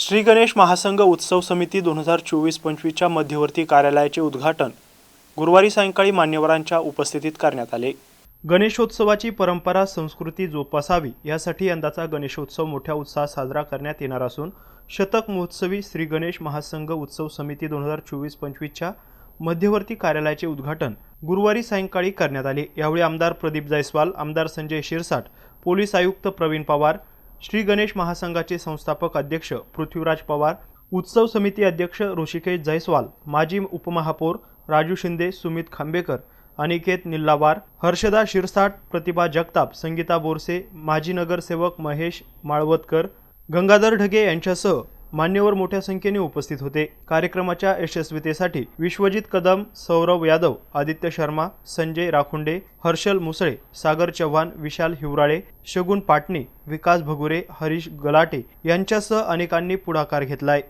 श्री गणेश महासंघ उत्सव समिती दोन हजार चोवीस पंचवीसच्या मध्यवर्ती कार्यालयाचे उद्घाटन गुरुवारी सायंकाळी मान्यवरांच्या उपस्थितीत करण्यात आले. गणेशोत्सवाची परंपरा संस्कृती जोपासावी यासाठी यंदाचा गणेशोत्सव मोठ्या उत्साहात साजरा करण्यात येणार असून शतक महोत्सवी श्री गणेश महासंघ उत्सव समिती दोन हजार चोवीस पंचवीसच्या मध्यवर्ती कार्यालयाचे उद्घाटन गुरुवारी सायंकाळी करण्यात आले. यावेळी आमदार प्रदीप जयस्वाल आमदार संजय शिरसाट पोलीस आयुक्त प्रवीण पवार श्री गणेश महासंघाचे संस्थापक अध्यक्ष पृथ्वीराज पवार उत्सव समिती अध्यक्ष ऋषिकेश जयस्वाल माजी उपमहापौर राजू शिंदे सुमित खांबेकर अनिकेत निल्लावार हर्षदा शिरसाट प्रतिभा जगताप संगीता बोरसे माजी नगरसेवक महेश माळवतकर गंगाधर ढगे यांच्यासह मान्यवर मोठ्या संख्येने उपस्थित होते. कार्यक्रमाच्या यशस्वीतेसाठी विश्वजित कदम सौरव यादव आदित्य शर्मा संजय राखुंडे हर्षल मुसळे सागर चव्हाण विशाल हिवराळे शगुन पाटणी विकास भगुरे हरीश गलाटे यांच्यासह अनेकांनी पुढाकार घेतलाय.